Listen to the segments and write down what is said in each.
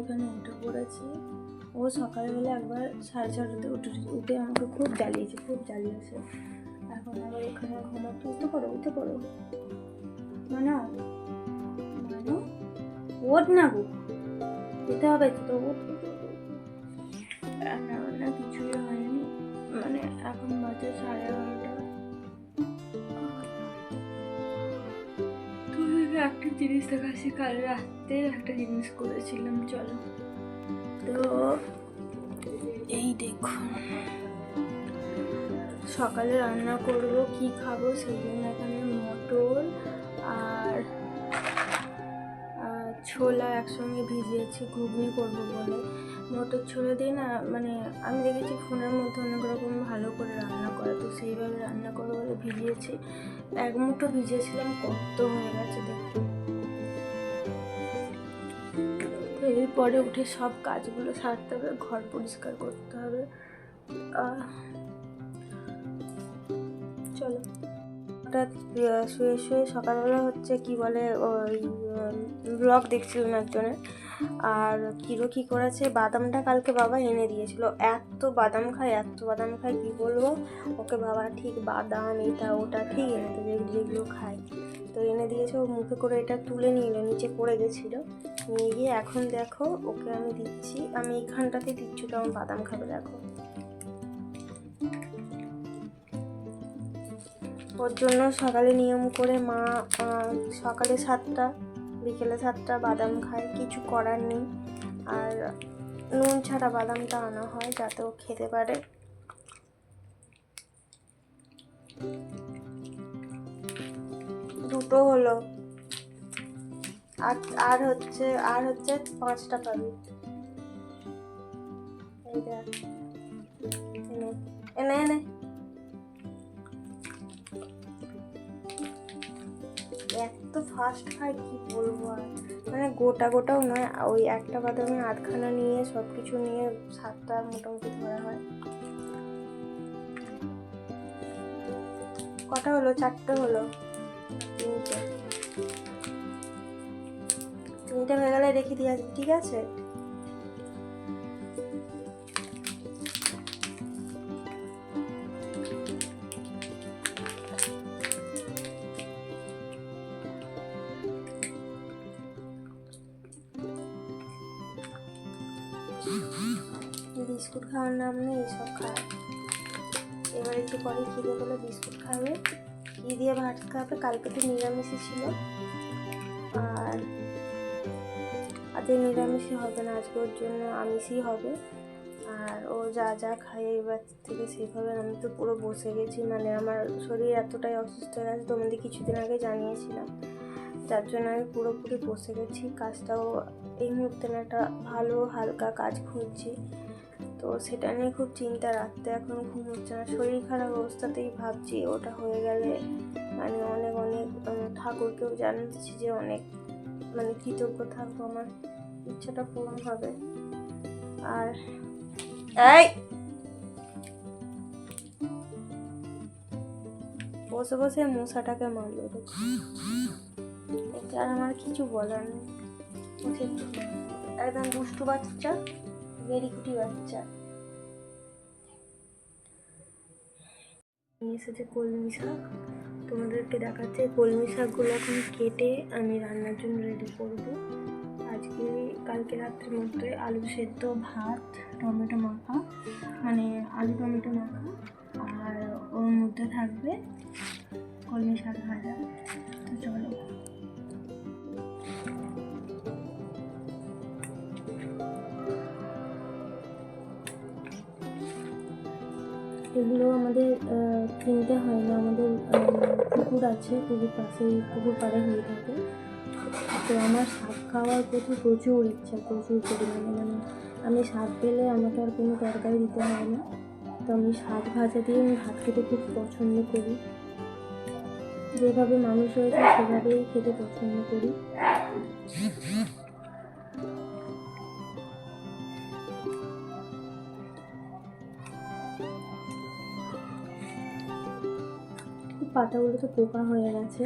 এখানে উঠে পড়েছে? ও সকালবেলা একবার সাড়ে ছটাতে উঠে উঠে আমাকে খুব জ্বালিয়েছে খুব জ্বালিয়েছে। এখন আবার এখানে ঘুমাতে উঠতে পারো উঠতে পারো মানো? মানো? ওঠ না গো। যেতে হবে তো, ওঠ। রান্না বান্না কিছুই হয়নি মানে এখন বাজে সাড়ে এগারোটা। তুমি একটা জিনিস দেখাচ্ছি কাল রাতে একটা জিনিস করেছিলাম, চলো। তো এই দেখুন সকালে রান্না করব, কি খাব সেই জন্য এখানে মটর আর ছোলা একসঙ্গে ভিজিয়েছি, ঘুগনি করব বলে। মটর ছোলা দিয়ে না মানে আমি দেখেছি ফোনের মধ্যে অনেক রকম ভালো করে রান্না করে, তো সেইভাবে রান্না করব বলে ভিজিয়েছি। এক মুঠো ভিজিয়েছিলাম, কত হয়ে গেছে দেখুন তো এরপরে উঠে সব কাজগুলো সারতে হবে, ঘর পরিষ্কার করতে হবে। চলো। হঠাৎ শুয়ে শুয়ে সকালবেলা হচ্ছে কি বলে ওই ব্লগ দেখছিলাম একজনের। আর কিরো কি করেছে, বাদামটা কালকে বাবা এনে দিয়েছিল। এত বাদাম খায়, এত বাদাম খায়, কি বলব? ওকে বাবা ঠিক বাদাম, এটা, ওটা ঠিক এনে দেবে যেগুলো খায়। তো এনে দিয়েছে, ও মুখে করে এটা তুলে নিল, নিচে পড়ে গেছিল। নিয়ে গিয়ে এখন দেখো, ওকে আমি দিচ্ছি, আমি এইখানটাতে দিচ্ছি তো আমার বাদাম খাবে দেখো। ওর জন্য সকালে নিয়ম করে মা সকালে সাতটা, বিকেলে সাতটা বাদাম খায়, কিছু করার নেই। আর নুন ছাড়া বাদামটা আনা হয় যাতে ও খেতে পারে। দুটো হলো। আর আর হচ্ছে আর হচ্ছে পাঁচটা পাবি। এনে এনে। এত ফাস্ট খায় কি বলব আর? মানে গোটা গোটাও নয়, ওই একটা বাদামে আধখানা নিয়ে সব কিছু নিয়ে সাতটা মোটামুটি ধরা হয়। কটা হলো? চারটে হলো? তিনটে। তিনটে হয়ে গেলে রেখে দিয়ে ঠিক আছে? এইসব খায়। এবার একটু পরে খিদে পেলে বিস্কুট খাবে। ঘি দিয়ে ভাত খাবে, কালকে তো নিরামিষই ছিল। আর আজকে নিরামিষই হবে না, আজকে ওর জন্য আমিষই হবে। আর ও যা যা খায় এবার থেকে সেভাবে আমি তো পুরো বসে গেছি। মানে আমার শরীর এতটাই অসুস্থ হয়ে গেছে, তোমাদের কিছুদিন আগে জানিয়েছিলাম। যার জন্য আমি পুরোপুরি বসে গেছি। কাজটাও এই মুহূর্তে না, একটা ভালো হালকা কাজ খুঁজছি। তো সেটা নিয়ে খুব চিন্তা রাখতে। এখন ঘুম হচ্ছে না। শরীর খারাপ অবস্থাতেই ভাবছি ওটা হয়ে গেলে মানে অনেক অনেক ঠাকুরকেও জানাচ্ছি যে অনেক মানে কৃতজ্ঞ থাকব আমার। ইচ্ছাটা পূরণ হবে। আর এই! বসে বসে মশাটাকে মারলো আর আমার কিছু বলার নেই। একদম দুষ্টু বাচ্চা। বেরিকুটি বাচ্চা নিয়ে এসেছে কলমি শাক। তোমাদেরকে দেখাচ্ছে কলমি শাকগুলো এখন কেটে আমি রান্নার জন্য রেডি করব। আজকে, কালকে রাত্রের মধ্যে আলু সেদ্ধ, ভাত, টমেটো মাখা মানে আলু, টমেটো মাখা, আর ওর মধ্যে থাকবে কলমি শাক ভাজা। তো চলো। কিনতে হয় না, আমাদের পুকুর আছে, পুকুর পাশেই, পুকুর পাড়ে হয়ে থাকে। তো আমার শাক খাওয়ার প্রতি প্রচুর ইচ্ছা, প্রচুর পরিমাণে। মানে আমি শাক পেলে আমাকে আর কোনো তরকারি দিতে হয় না। তো আমি শাক ভাজা দিয়ে আমি ভাত খেতে খুব পছন্দ করি। যেভাবে মানুষ হয়েছে সেভাবেই খেতে পছন্দ করি। পাতাগুলো তো পোকা হয়ে গেছে।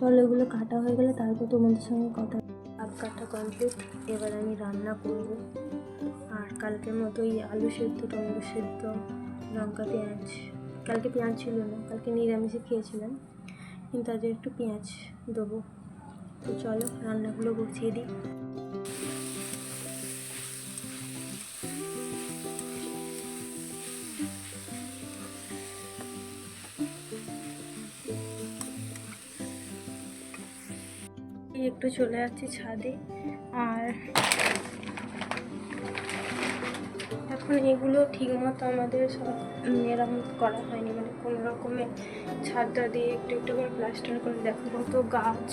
চলো, এগুলো কাটা হয়ে গেলে তারপর তোমাদের সঙ্গে কথা আগ কাটা কমপ্লিট এবার আমি রান্না করব। আর কালকের মতোই আলু সেদ্ধ, টমেটো সেদ্ধ, লঙ্কা, পেঁয়াজ। কালকে পেঁয়াজ ছিল না, কালকে নিরামিষে খেয়েছিলাম। কিন্তু আজ একটু পেঁয়াজ দেবো। তো চলো, রান্নাগুলো গুছিয়ে দিই। এই একটু চলে যাচ্ছি ছাদে। আর এখন এগুলো ঠিক মতো আমাদের সব মেরামত করা হয়নি। মানে কোনো রকমের ছাদটা দিয়ে একটু একটু করে প্লাস্টার করে দেখো কত গাছ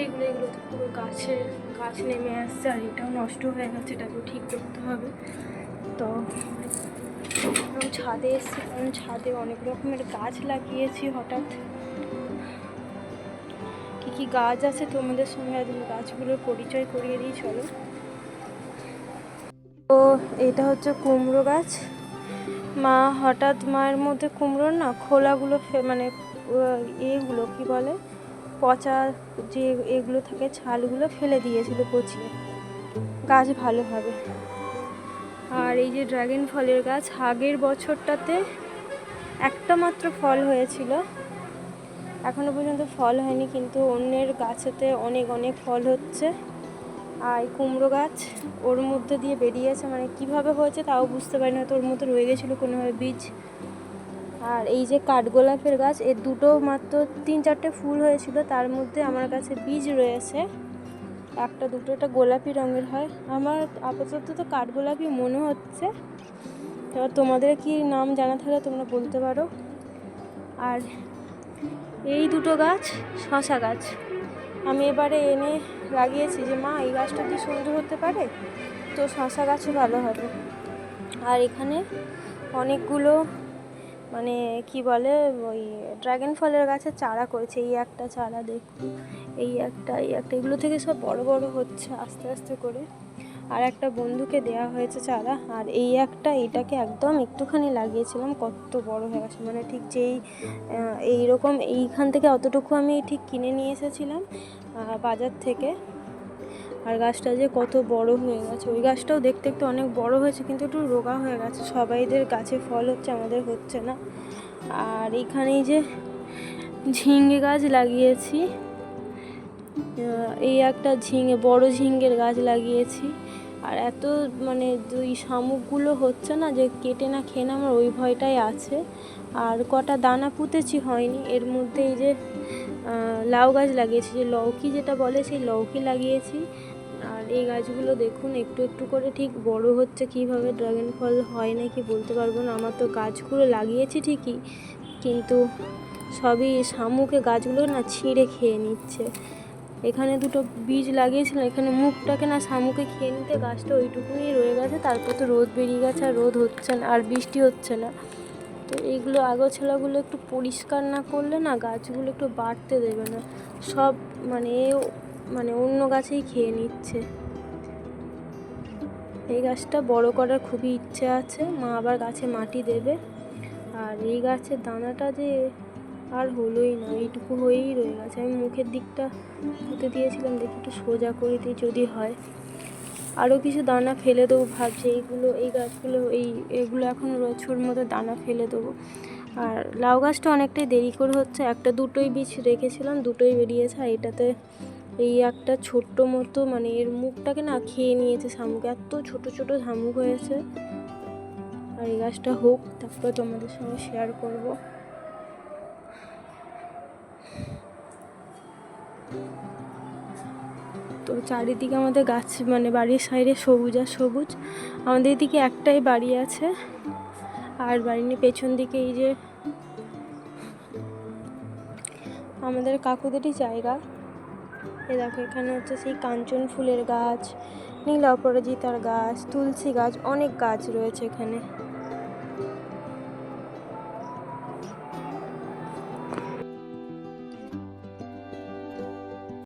এইগুলো এগুলো তো পুরো গাছের, গাছ নেমে আসছে আর এটাও নষ্ট হয়ে গেছে, এটাকেও ঠিক করতে হবে। তো ছাদে এসেছি, কারণ ছাদে অনেক রকমের গাছ লাগিয়েছি হঠাৎ। কী গাছ আছে তোমাদের সঙ্গে? আজ গাছগুলোর পরিচয় করিয়ে দিই, চলো। তো এটা হচ্ছে কুমড়ো গাছ। মা হঠাৎ মায়ের মধ্যে কুমড়োর না খোলাগুলো মানে এগুলো কি বলে? পচা যে এগুলো থাকে, ছালগুলো ফেলে দিয়েছিল পচিয়ে। গাছ ভালো হবে। আর এই যে ড্রাগন ফলের গাছ, আগের বছরটাতে একটা মাত্র ফল হয়েছিল। এখনও পর্যন্ত ফল হয়নি, কিন্তু অন্যের গাছেতে অনেক অনেক ফল হচ্ছে। আর কুমড়ো গাছ ওর মধ্যে দিয়ে বেরিয়েছে মানে কীভাবে হয়েছে তাও বুঝতে পারি না তো ওর মধ্যে রয়ে গেছিল কোনোভাবে বীজ। আর এই যে কাঠগোলাপের গাছ, এর দুটো মাত্র তিন চারটে ফুল হয়েছিল, তার মধ্যে আমার কাছে বীজ রয়েছে। একটা দুটো, একটা গোলাপি রঙের হয়। আমার আপাতত তো কাঠগোলাপি মনে হচ্ছে। এবার তোমাদের কি নাম জানা থাকলে তোমরা বলতে পারো। আর এই দুটো গাছ শশা গাছ। আমি এবারে এনে লাগিয়েছি যে, মা, এই গাছটা কি সুন্দর হতে পারে? তো শশা গাছও ভালো হবে। আর এখানে অনেকগুলো মানে কি বলে, ওই ড্রাগন ফলের গাছের চারা করেছে। এই একটা চারা দেখুন, এই একটা এই একটা। এগুলো থেকে সব বড় বড় হচ্ছে আস্তে আস্তে করে। আর একটা বন্ধুকে দেয়া হয়েছে চারা আর এই একটা এটাকে একদম একটুখানি লাগিয়েছিলাম, কত বড় হয়ে গেছে। মানে ঠিক যেই এইরকম এইখান থেকে অতটুকু আমি ঠিক কিনে নিয়ে এসেছিলাম বাজার থেকে। আর গাছটা যে কত বড় হয়ে গেছে। ওই গাছটাও দেখতে দেখতে অনেক বড় হয়েছে, কিন্তু একটু রোগা হয়ে গেছে। সবাইদের গাছে ফল হচ্ছে, আমাদের হচ্ছে না। আর এখানেই যে ঝিঙে গাছ লাগিয়েছি এই একটা ঝিঙে, বড় ঝিঙ্গের গাছ লাগিয়েছি। আর এত মানে দুই শামুকগুলো হচ্ছে না যে কেটে না খেয়ে না আমার ওই ভয়টাই আছে। আর কটা দানা পুঁতেছি হয়নি। এর মধ্যে এই যে লাউ গাছ লাগিয়েছি, যে লৌকি যেটা বলে সেই লৌকি লাগিয়েছি। আর এই গাছগুলো দেখুন, একটু একটু করে ঠিক বড় হচ্ছে, কীভাবে ড্রাগন ফল হয় নাকি বলতে পারব না। আমার তো গাছগুলো লাগিয়েছি ঠিকই, কিন্তু সবই শামুকে গাছগুলো না ছিঁড়ে খেয়ে নিচ্ছে। এখানে দুটো বীজ লাগিয়েছিলাম, এখানে মুখটাকে না শামুকে খেয়ে নিতে গাছটা ওইটুকুনি রয়ে গেছে, তারপর তো রোদ বেরিয়ে গেছে আর রোদ হচ্ছে না আর বৃষ্টি হচ্ছে না। তো এইগুলো আগোছালাগুলো একটু পরিষ্কার না করলে না গাছগুলো একটু বাড়তে দেবে না, সব মানে মানে অন্য গাছেই খেয়ে নিচ্ছে। এই গাছটা বড় করার খুবই ইচ্ছে আছে, মা আবার গাছে মাটি দেবে। আর এই গাছের দানাটা যে আর হলোই না, এইটুকু হয়েই রয়ে গেছে। আমি মুখের দিকটা পুঁতে দিয়েছিলাম, দেখি একটু সোজা করে দিই যদি হয়। আরও কিছু দানা ফেলে দেবো ভাবছি, এইগুলো, এই গাছগুলো, এই, এগুলো এখন রয়েছে ওর মধ্যে দানা ফেলে দেবো। আর লাউ গাছটা অনেকটাই দেরি করে হচ্ছে, একটা দুটোই বীজ রেখেছিলাম, দুটোই বেরিয়েছে, আর এটাতে এই একটা ছোট্ট মতো মানে এর মুখটাকে না খেয়ে নিয়েছে শামুক, এত ছোট ছোট শামুক হয়েছে। আর এই গাছটা হোক, তারপরে তোমাদের সঙ্গে শেয়ার করব। তো চারিদিকে আমাদের গাছ মানে বাড়ির সাইডে সবুজ আর সবুজ। আমাদের এদিকে একটাই বাড়ি আছে। আর বাড়ির পেছন দিকে এই যে আমাদের কাকুদেরই জায়গা। এ দেখো, এখানে হচ্ছে সেই কাঞ্চন ফুলের গাছ, নীল অপরাজিতার গাছ, তুলসী গাছ, অনেক গাছ রয়েছে এখানে।